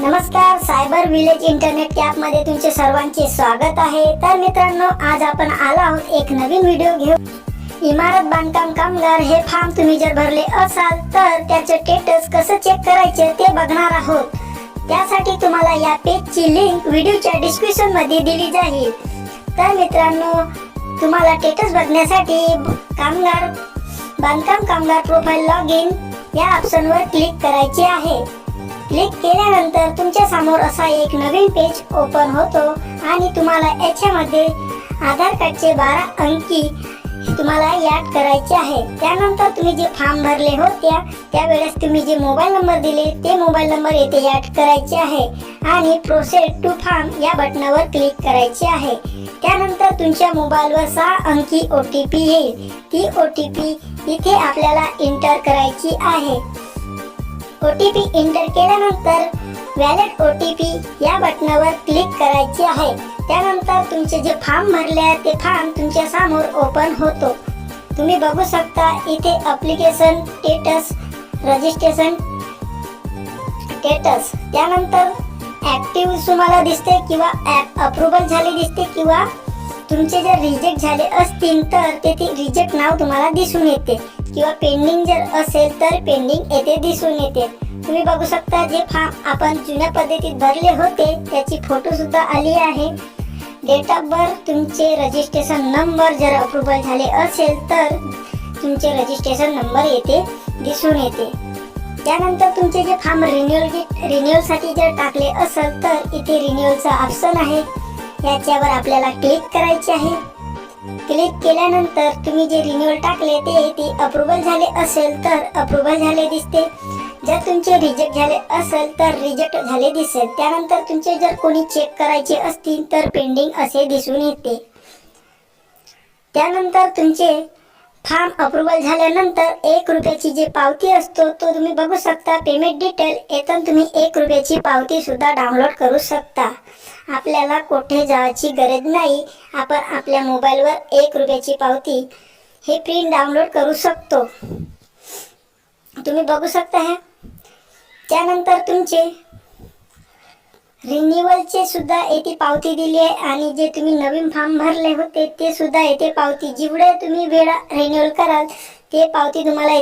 नमस्कार cyber village internet कॅपमध्ये तुमचे सर्वांचे स्वागत आहे. तर मित्रांनो आज आपण आलो आहोत एक नवीन व्हिडिओ घेऊन. इमारत बांधकाम कामगार हे फॉर्म तुम्ही जर भरले असाल तर त्याचे स्टेटस कसं चेक करायचे ते बघणार आहोत. त्यासाठी तुम्हाला या पेजची लिंक व्हिडिओच्या डिस्क्रिप्शनमध्ये दिली जाईल. तर मित्रांनो तुम्हाला स्टेटस बघण्यासाठी कामगार बांधकाम कामगार प्रोफाईल लॉग इन या ऑप्शनवर क्लिक करायचे आहे. क्लिक केल्यानंतर तुमच्यासमोर असा एक नवीन पेज ओपन होतो आणि तुम्हाला याच्यामध्ये आधार कार्डचे बारा अंकी तुम्हाला याद करायचे आहे. त्यानंतर तुम्ही जे फॉर्म भरले होत्या त्यावेळेस तुम्ही जे मोबाईल नंबर दिले ते मोबाईल नंबर येथे याद करायचे आहे. आणि प्रोसेस टू फॉर्म या बटनावर क्लिक करायचे आहे. त्यानंतर तुमच्या मोबाईलवर सहा अंकी ओ टी पी येईल. ती ओ टी पी इथे आपल्याला एंटर करायची आहे. ओ टी पी एंटर केल्यानंतर व्हॅलिड ओ टी पी या बटनावर क्लिक करायचे आहे. त्यानंतर तुमचे जे फॉर्म भरले आहे ते फॉर्म तुमच्यासमोर ओपन होतो. तुम्ही बघू शकता इथे अप्लिकेशन स्टेटस रजिस्ट्रेशन स्टेटस त्यानंतर ऍक्टिव्ह तुम्हाला दिसते किंवा ऍप अप्रुव्हल झाले दिसते किंवा तुमचे जर रिजेक्ट झाले असतील तर तेथे रिजेक्ट नाव तुम्हाला दिसून येते. किंवा पेंडिंग जर असेल तर पेंडिंग येथे दिसून येते. तुम्ही बघू शकता जे फॉर्म आपण जुन्या पद्धतीत भरले होते त्याची फोटो सुद्धा आली आहे. डेट ऑफ बर्थ तुमचे रजिस्ट्रेशन नंबर जर अप्रुव्हल झाले असेल तर तुमचे रजिस्ट्रेशन नंबर येथे दिसून येते. त्यानंतर तुमचे जे फॉर्म रिन्युअल रिन्युअलसाठी जर टाकले असेल तर इथे रिन्युअलचा ऑप्शन आहे. याच्यावर आपल्याला क्लिक करायचे आहे. क्लिक केल्यानंतर तुम्ही जे रिन्युअल टाकले ते ते अप्रुव्हल झाले असेल तर अप्रुव्हल झाले दिसते. जर तुमचे रिजेक्ट झाले असेल तर रिजेक्ट झाले दिसेल. त्यानंतर तुमचे जर कोणी चेक करायचे असतील तर पेंडिंग असे दिसून येते. त्यानंतर तुमचे फार्म अप्रुव्हल झाल्यानंतर एक रुपयाची जी पावती असतो तो तुम्ही बघू शकता. पेमेंट डिटेल येथून तुम्ही एक रुपयाची पावती सुद्धा डाउनलोड करू शकता. आपल्याला कुठे जायची गरज नाही. आपण आपल्या मोबाईलवर एक रुपयाची पावती हे प्रिंट डाउनलोड करू शकतो. तुम्ही बघू शकता हे. त्यानंतर तुमचे रिन्युअलचे सुद्धा येथे पावती दिली आहे आणि जे तुम्ही नवीन फॉर्म भरले होते ते सुद्धा येथे पावती. जेवढे तुम्ही वेळा रिन्युअल कराल ते पावती तुम्हाला